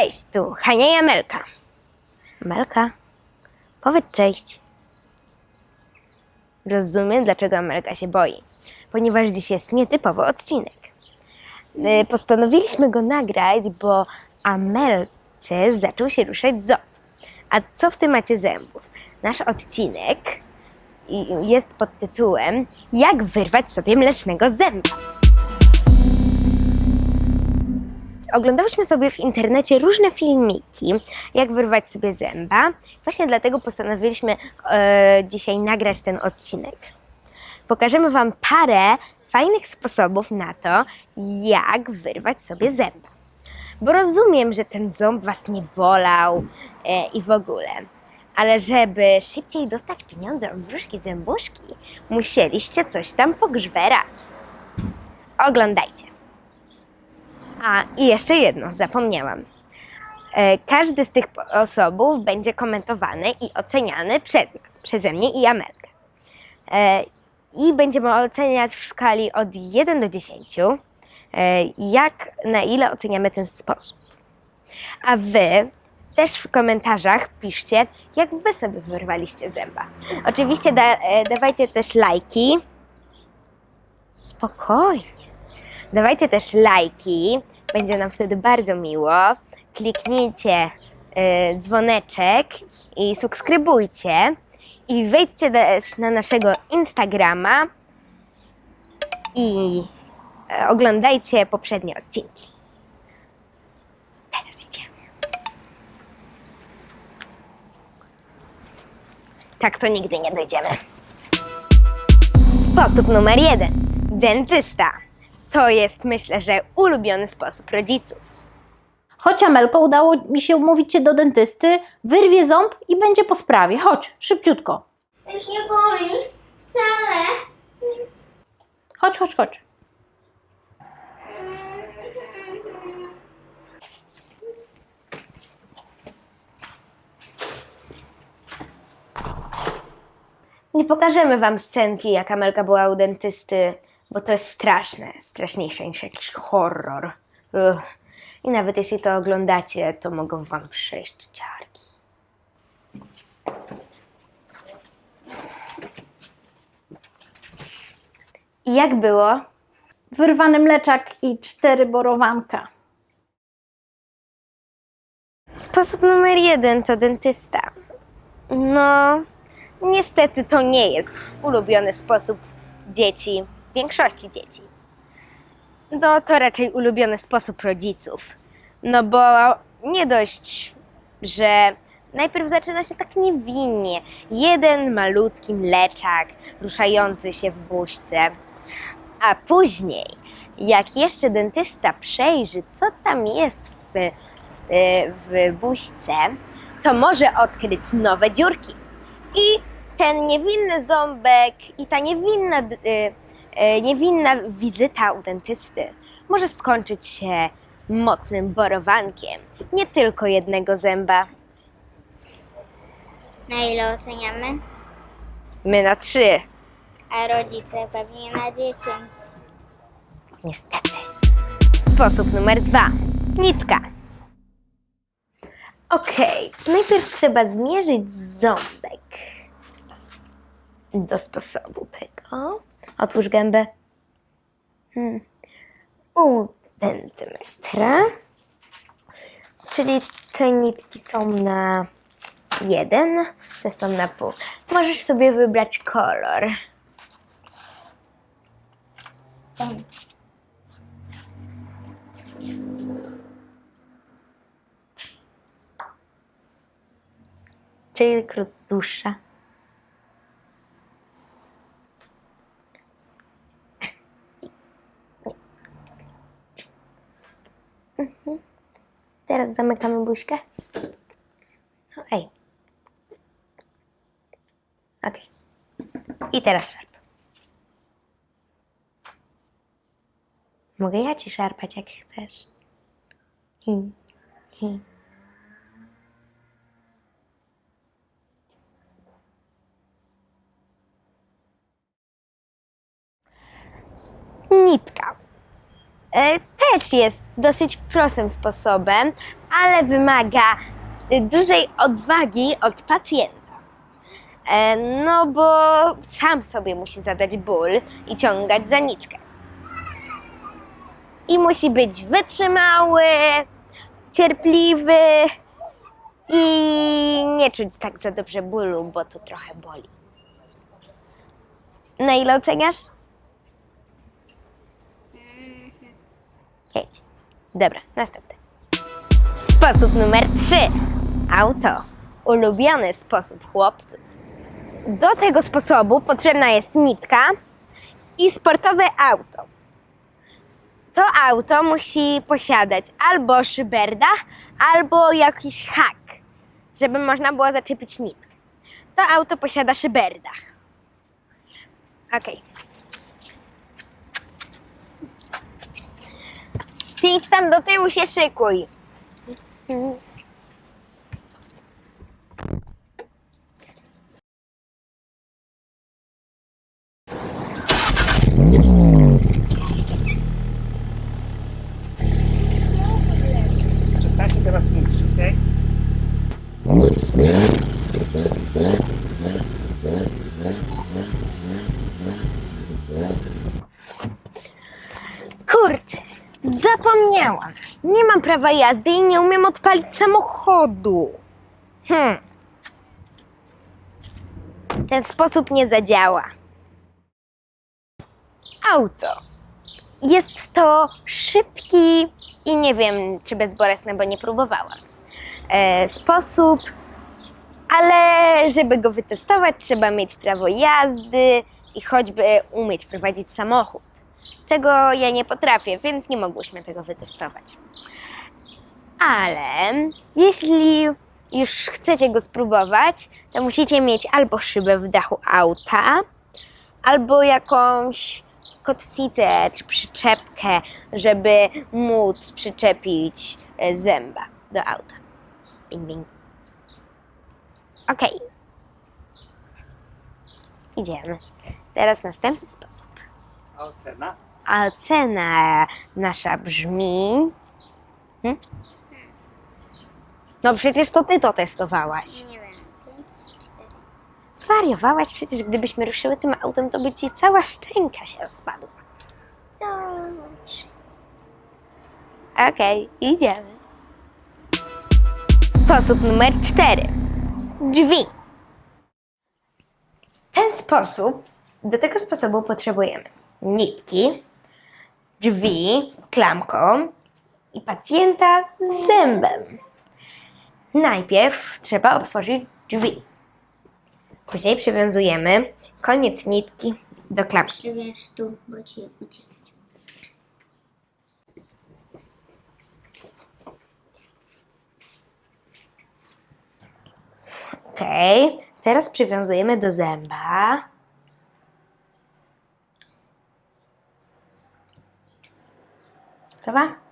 Cześć, tu Hania i Amelka. Amelka, powiedz cześć. Rozumiem, dlaczego Amelka się boi, ponieważ dziś jest nietypowy odcinek. Y, Postanowiliśmy go nagrać, bo Amelce zaczął się ruszać ząb. A co w temacie zębów? Nasz odcinek jest pod tytułem Jak wyrwać sobie mlecznego zęba. Oglądałyśmy sobie w internecie różne filmiki, jak wyrwać sobie zęba. Właśnie dlatego postanowiliśmy e, dzisiaj nagrać ten odcinek. Pokażemy Wam parę fajnych sposobów na to, jak wyrwać sobie zęba. Bo rozumiem, że ten ząb Was nie bolał e, i w ogóle. Ale żeby szybciej dostać pieniądze od wróżki zębuszki, musieliście coś tam pogrzberać. Oglądajcie. A i jeszcze jedno, zapomniałam. E, Każdy z tych osobów będzie komentowany i oceniany przez nas, przeze mnie i Amelkę. E, I będziemy oceniać w skali od 1 do 10, e, jak, na ile oceniamy ten sposób. A wy też w komentarzach piszcie, jak wy sobie wyrwaliście zęba. Oczywiście da, dawajcie też lajki. Spokojnie. Dawajcie też lajki, będzie nam wtedy bardzo miło. Kliknijcie y, dzwoneczek i subskrybujcie. I wejdźcie też na naszego Instagrama i e, oglądajcie poprzednie odcinki. Teraz idziemy. Tak to nigdy nie dojdziemy. Sposób numer jeden. Dentysta. To jest, myślę, że ulubiony sposób rodziców. Chodź Amelko, udało mi się umówić Cię do dentysty, wyrwie ząb i będzie po sprawie. Chodź, szybciutko. Już nie boli wcale. Chodź, chodź, chodź. Nie pokażemy wam scenki, jak Amelka była u dentysty, bo to jest straszne, straszniejsze niż jakiś horror. Ugh. I nawet jeśli to oglądacie, to mogą wam przejść ciarki. I jak było? Wyrwany mleczak i cztery borowanka. Sposób numer jeden to dentysta. No, niestety to nie jest ulubiony sposób dzieci, większości dzieci. No, to raczej ulubiony sposób rodziców. No bo nie dość, że najpierw zaczyna się tak niewinnie. Jeden malutki mleczak ruszający się w buźce, a później, jak jeszcze dentysta przejrzy, co tam jest w y, w buźce, to może odkryć nowe dziurki. I ten niewinny ząbek i ta niewinna, y, niewinna wizyta u dentysty może skończyć się mocnym borowankiem nie tylko jednego zęba. Na ile oceniamy? My na trzy. A rodzice pewnie na 10. Niestety. Sposób numer dwa. Nitka. Okej, najpierw trzeba zmierzyć ząbek do sposobu tego. Otwórz gębę. Hmm. Pół centymetra. Czyli te nitki są na jeden, te są na pół. Możesz sobie wybrać kolor. Czyli krót dłuższa. Mhm. Teraz zamykamy buźkę. No, ej. Okej. I teraz szarp. Mogę ja ci szarpać, jak chcesz. I, i. nitka. E, Też jest dosyć prostym sposobem, ale wymaga y, dużej odwagi od pacjenta. E, No bo sam sobie musi zadać ból i ciągać za nitkę. I musi być wytrzymały, cierpliwy i nie czuć tak za dobrze bólu, bo to trochę boli. Na ile oceniasz? Pięć. Dobra, następny. Sposób numer trzy. Auto. Ulubiony sposób chłopców. Do tego sposobu potrzebna jest nitka i sportowe auto. To auto musi posiadać albo szyberdach, albo jakiś hak, żeby można było zaczepić nitkę. To auto posiada szyberdach. Okej. Ty idź tam do tyłu się szykuj. Przestańcie teraz mówić, okej? Kurczę, zapomniałam. Nie mam prawa jazdy i nie umiem odpalić samochodu. Hmm. Ten sposób nie zadziała. Auto. Jest to szybki i nie wiem, czy bezbolesny, bo nie próbowałam. E, sposób, ale żeby go wytestować, trzeba mieć prawo jazdy i choćby umieć prowadzić samochód czego ja nie potrafię, więc nie mogłyśmy tego wytestować. Ale jeśli już chcecie go spróbować, to musicie mieć albo szybę w dachu auta, albo jakąś kotwicę czy przyczepkę, żeby móc przyczepić e, zęba do auta. Bing, bing. Okej. Idziemy. Teraz następny sposób. A ocena? A ocena nasza brzmi. Hmm? No przecież to ty to testowałaś. Nie wiem. Pięć, cztery. Zwariowałaś przecież, gdybyśmy ruszyły tym autem, to by ci cała szczęka się rozpadła. To trzy. Okej, idziemy. Sposób numer cztery. Drzwi. Ten sposób, do tego sposobu potrzebujemy nitki, drzwi z klamką i pacjenta z zębem. Najpierw trzeba otworzyć drzwi. Później przywiązujemy koniec nitki do klamki. Przywiesz tu, bo ci ucieknie. Okej, teraz przywiązujemy do zęba. Gotowa?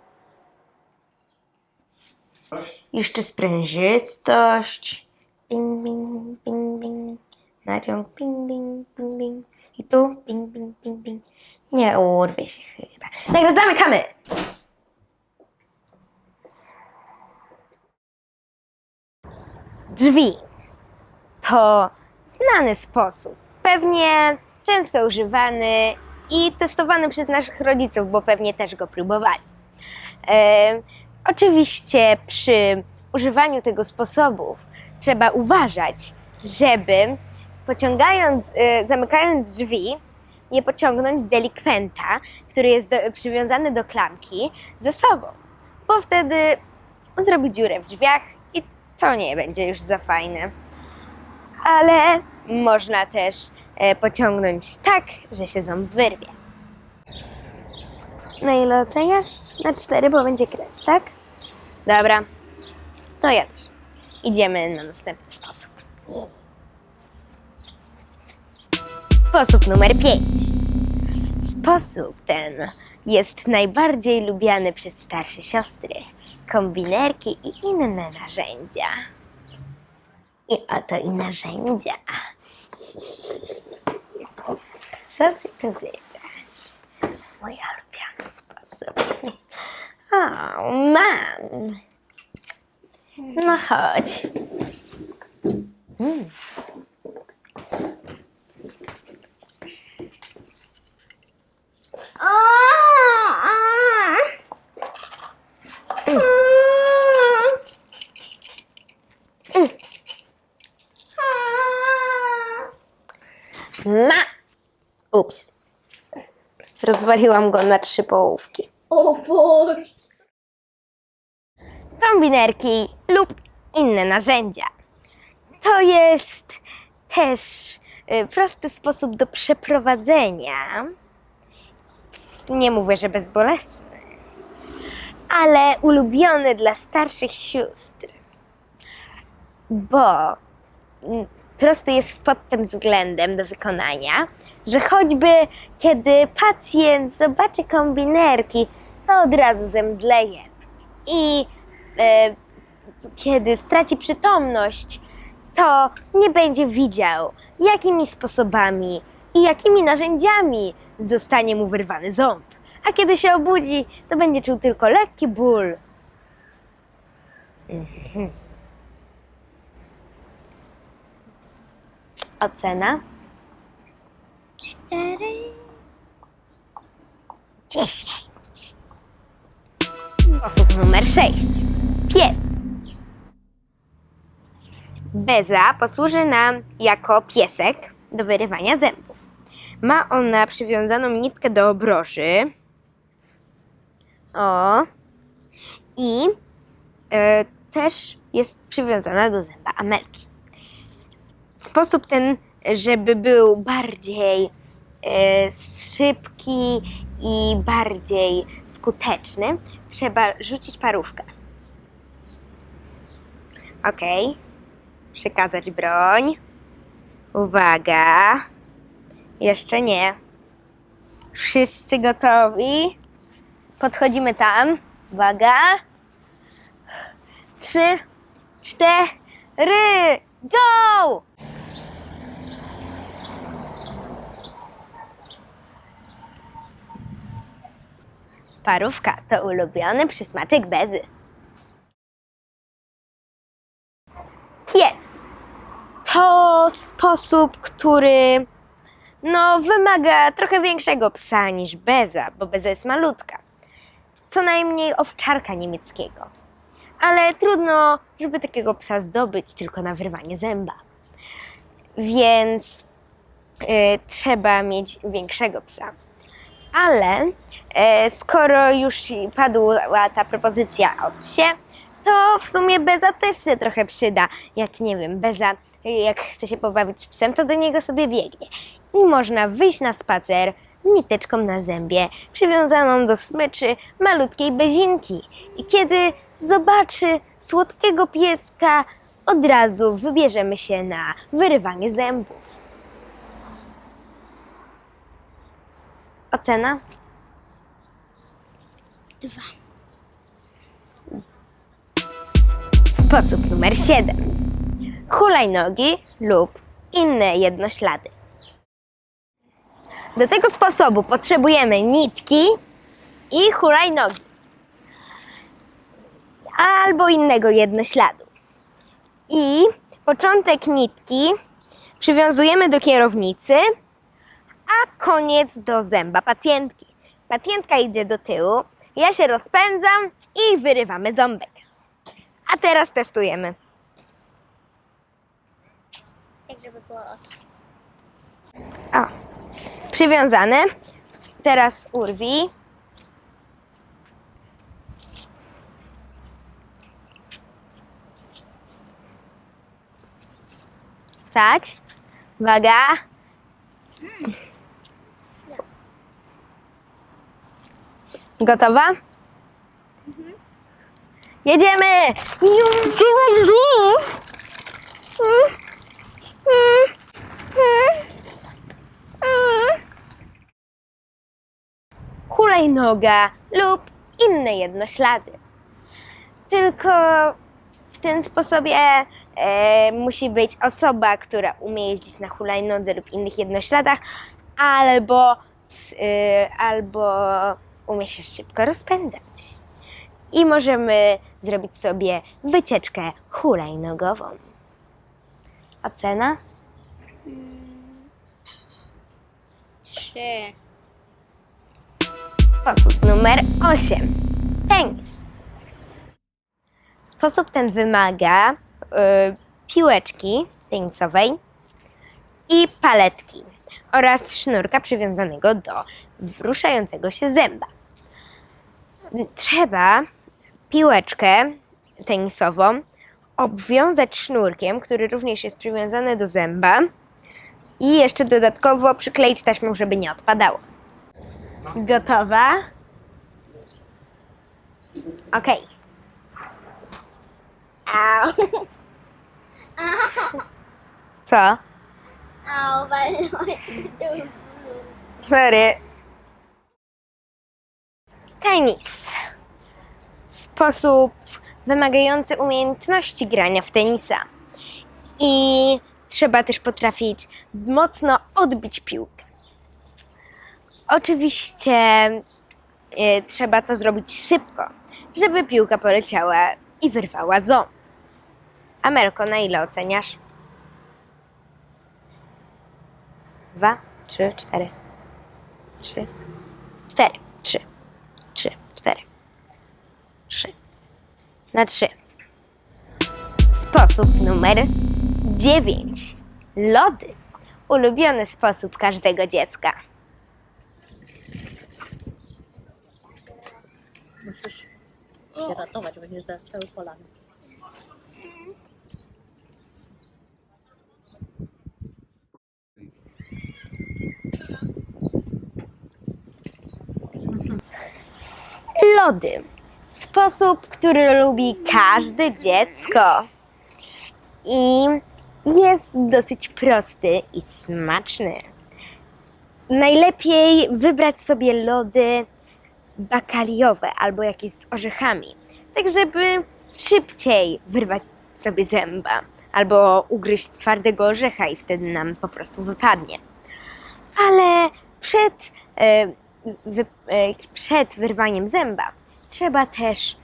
Jeszcze sprężystość. Bing, bing, bing, bing. Naciąg, bing, bing, bing, bing. I tu, bing, bing, bing, bing. Nie urwie się chyba. Nagle zamykamy! Drzwi. To znany sposób. Pewnie często używany i testowany przez naszych rodziców, bo pewnie też go próbowali. E, oczywiście przy używaniu tego sposobu trzeba uważać, żeby pociągając, e, zamykając drzwi, nie pociągnąć delikwenta, który jest do, przywiązany do klamki, ze sobą, bo wtedy zrobi dziurę w drzwiach i to nie będzie już za fajne. Ale można też e, pociągnąć tak, że się ząb wyrwie. Na ile oceniasz? Na cztery, bo będzie krew, tak? Dobra, to ja też. Idziemy na następny sposób. Sposób numer pięć. Sposób ten jest najbardziej lubiany przez starsze siostry, kombinerki i inne narzędzia. I oto i narzędzia. Co by tu wybrać? Mój ulubiony sposób. O, mam. No chodź. Mm. Ma! Ups. Rozwaliłam go na trzy połówki. O Boże. Kombinerki lub inne narzędzia. To jest też y, prosty sposób do przeprowadzenia. Nie mówię, że bezbolesny, ale ulubiony dla starszych sióstr, bo mm, prosty jest pod tym względem do wykonania, że choćby kiedy pacjent zobaczy kombinerki, to od razu zemdleje i kiedy straci przytomność, to nie będzie widział, jakimi sposobami i jakimi narzędziami zostanie mu wyrwany ząb. A kiedy się obudzi, to będzie czuł tylko lekki ból. Mhm. Ocena? Cztery. Dziesięć. Sposób numer sześć. Pies. Beza posłuży nam jako piesek do wyrywania zębów. Ma ona przywiązaną nitkę do obroży. O. I e, też jest przywiązana do zęba Amelki. Sposób ten, żeby był bardziej e, szybki i bardziej skuteczny, trzeba rzucić parówkę. Ok. Przekazać broń. Uwaga. Jeszcze nie. Wszyscy gotowi? Podchodzimy tam. Uwaga. Trzy, cztery, go! Parówka to ulubiony przysmaczek bezy. Pies to sposób, który no, wymaga trochę większego psa niż beza, bo beza jest malutka. Co najmniej owczarka niemieckiego. Ale trudno, żeby takiego psa zdobyć tylko na wyrwanie zęba. Więc y, trzeba mieć większego psa. Ale e, skoro już padła ta propozycja o psie, to w sumie Beza też się trochę przyda. Jak nie wiem, Beza jak chce się pobawić z psem, to do niego sobie biegnie. I można wyjść na spacer z niteczką na zębie, przywiązaną do smyczy malutkiej bezinki. I kiedy zobaczy słodkiego pieska, od razu wybierzemy się na wyrywanie zębów. Ocena? Dwa. Sposób numer 7. Hulajnogi lub inne jednoślady. Do tego sposobu potrzebujemy nitki i hulajnogi. Albo innego jednośladu. I początek nitki przywiązujemy do kierownicy, a koniec do zęba pacjentki. Pacjentka idzie do tyłu, ja się rozpędzam i wyrywamy ząbek. A teraz testujemy. Tak, żeby było O, przywiązane. Teraz urwij. Wsadź. Uwaga. Gotowa? Jedziemy! hulajnoga lub inne jednoślady. Tylko w tym sposobie e, musi być osoba, która umie jeździć na hulajnodze lub innych jednośladach, albo, e, albo umie się szybko rozpędzać. I możemy zrobić sobie wycieczkę hulajnogową. Ocena? Trzy. Sposób numer 8. Tenis. Sposób ten wymaga y, piłeczki tenisowej i paletki oraz sznurka przywiązanego do wruszającego się zęba. Trzeba piłeczkę tenisową obwiązać sznurkiem, który również jest przywiązany do zęba i jeszcze dodatkowo przykleić taśmą, żeby nie odpadało. Gotowa? Okej. Au. Co? Au, walnąłeś. Sorry. Tenis. Sposób wymagający umiejętności grania w tenisa. I trzeba też potrafić mocno odbić piłkę. Oczywiście e, trzeba to zrobić szybko, żeby piłka poleciała i wyrwała ząb. Amelko, na ile oceniasz? Dwa, trzy, cztery. Trzy, cztery, 3 na 3. Sposób numer 9. Lody. Ulubiony sposób każdego dziecka. Musisz się ratować, bo będziesz zaraz cały polany. Lody. Sposób, który lubi każde dziecko. I jest dosyć prosty i smaczny. Najlepiej wybrać sobie lody bakaliowe albo jakieś z orzechami, tak żeby szybciej wyrwać sobie zęba albo ugryźć twardego orzecha i wtedy nam po prostu wypadnie. Ale przed, e, e, przed wyrwaniem zęba trzeba też,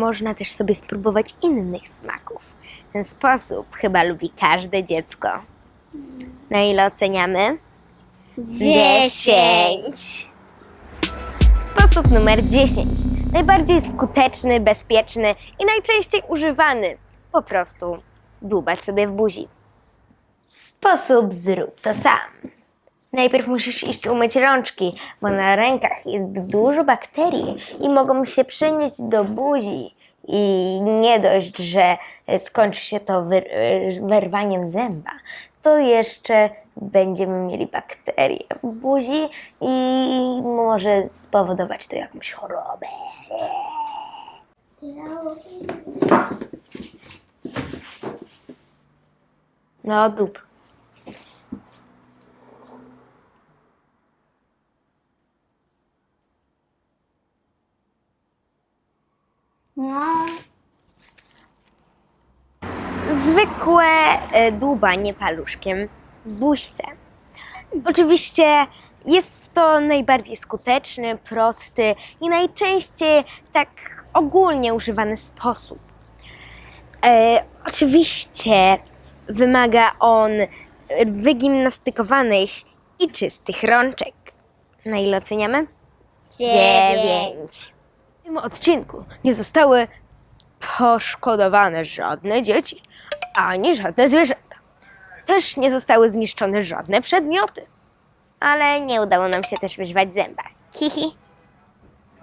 można też sobie spróbować innych smaków. Ten sposób chyba lubi każde dziecko. Na ile oceniamy? Dziesięć. Sposób numer 10. Najbardziej skuteczny, bezpieczny i najczęściej używany. Po prostu dłubać sobie w buzi. Sposób zrób to sam. Najpierw musisz iść umyć rączki, bo na rękach jest dużo bakterii i mogą się przenieść do buzi. I nie dość, że skończy się to wyr- wyrwaniem zęba, to jeszcze będziemy mieli bakterie w buzi i może spowodować to jakąś chorobę. No, dup. No. zwykłe e, dłubanie paluszkiem w buźce. Oczywiście jest to najbardziej skuteczny, prosty i najczęściej tak ogólnie używany sposób. E, oczywiście wymaga on wygimnastykowanych i czystych rączek. Na ile oceniamy? Dziewięć. W tym odcinku nie zostały poszkodowane żadne dzieci, ani żadne zwierzęta. Też nie zostały zniszczone żadne przedmioty. Ale nie udało nam się też wyrwać zęba. Hihi.